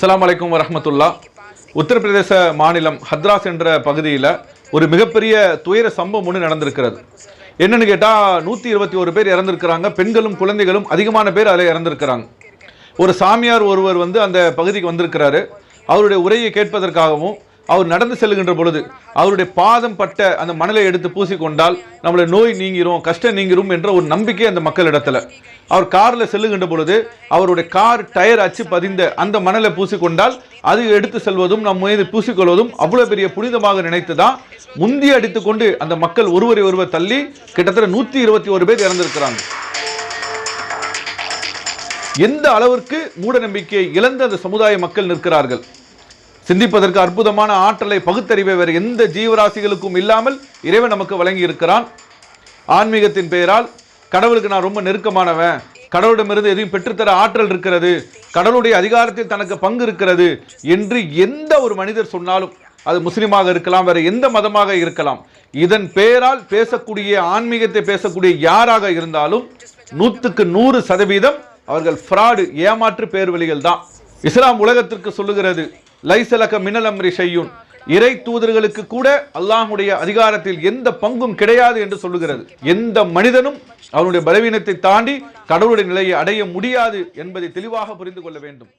அஸ்ஸலாமு அலைக்கும் வரமத்துல்லா உத்தரப்பிரதேச மாநிலம் ஹத்ராஸ் என்ற பகுதியில் ஒரு மிகப்பெரிய துயர சம்பவம் ஒன்று நடந்திருக்கிறது. என்னன்னு கேட்டால் நூற்றி இருபத்தி ஒரு பேர் இறந்திருக்கிறாங்க. பெண்களும் குழந்தைகளும் அதிகமான பேர் அதில் இறந்திருக்கிறாங்க. ஒரு சாமியார் ஒருவர் வந்து அந்த பகுதிக்கு வந்திருக்கிறாரு. அவருடைய உரையை கேட்பதற்காகவும் அவர் நடந்து செல்லுகின்ற பொழுது அவருடைய பாதம் பட்ட அந்த மணலை எடுத்து பூசிக்கொண்டால் நம்மளை நோய் நீங்கிரும் கஷ்டம் நீங்கிரும் என்ற ஒரு நம்பிக்கை அந்த மக்களிடத்துல அவர் காரில் செல்லுகின்ற பொழுது அவருடைய கார் டயர் அச்சு பதிந்த அந்த மணலை பூசிக்கொண்டால் அது எடுத்து செல்வதும் நம் மீது பூசிக்கொள்வதும் அவ்வளோ பெரிய புனிதமாக நினைத்து தான் முந்தி அடித்துக்கொண்டு அந்த மக்கள் ஒருவரை ஒருவர் தள்ளி கிட்டத்தட்ட நூற்றி இருபத்தி ஒரு பேர் இறந்திருக்கிறாங்க. எந்த அளவிற்கு மூட நம்பிக்கையை இழந்த அந்த சமுதாய மக்கள் நிற்கிறார்கள்? சிந்திப்பதற்கு அற்புதமான ஆற்றலை பகுத்தறிவை வேறு எந்த ஜீவராசிகளுக்கும் இல்லாமல் இறைவன் நமக்கு வழங்கி இருக்கிறான் ஆன்மீகத்தின் பெயரால் கடவுளுக்கு நான் ரொம்ப நெருக்கமானவன். கடவுளிடமிருந்து எதையும் பெற்றுத்தர ஆற்றல் இருக்கிறது. கடவுளுடைய அதிகாரத்தில் தனக்கு பங்கு இருக்கிறது என்று எந்த ஒரு மனிதர் சொன்னாலும் அது முஸ்லீமாக இருக்கலாம் வேறு எந்த மதமாக இருக்கலாம். இதன் பெயரால் பேசக்கூடிய ஆன்மீகத்தை பேசக்கூடிய யாராக இருந்தாலும் நூற்றுக்கு நூறு சதவீதம் அவர்கள் ஃப்ராடு ஏமாற்று பேர்வழிகள் தான் இஸ்லாம் உலகத்திற்கு சொல்லுகிறது லைசலக மினல் அம்ரி செய்யுன் இறை தூதர்களுக்கு கூட அல்லாஹுடைய அதிகாரத்தில் எந்த பங்கும் கிடையாது என்று சொல்லுகிறது. எந்த மனிதனும் அவனுடைய பலவீனத்தை தாண்டி கடவுளுடைய நிலையை அடைய முடியாது என்பதை தெளிவாக புரிந்து கொள்ள வேண்டும்.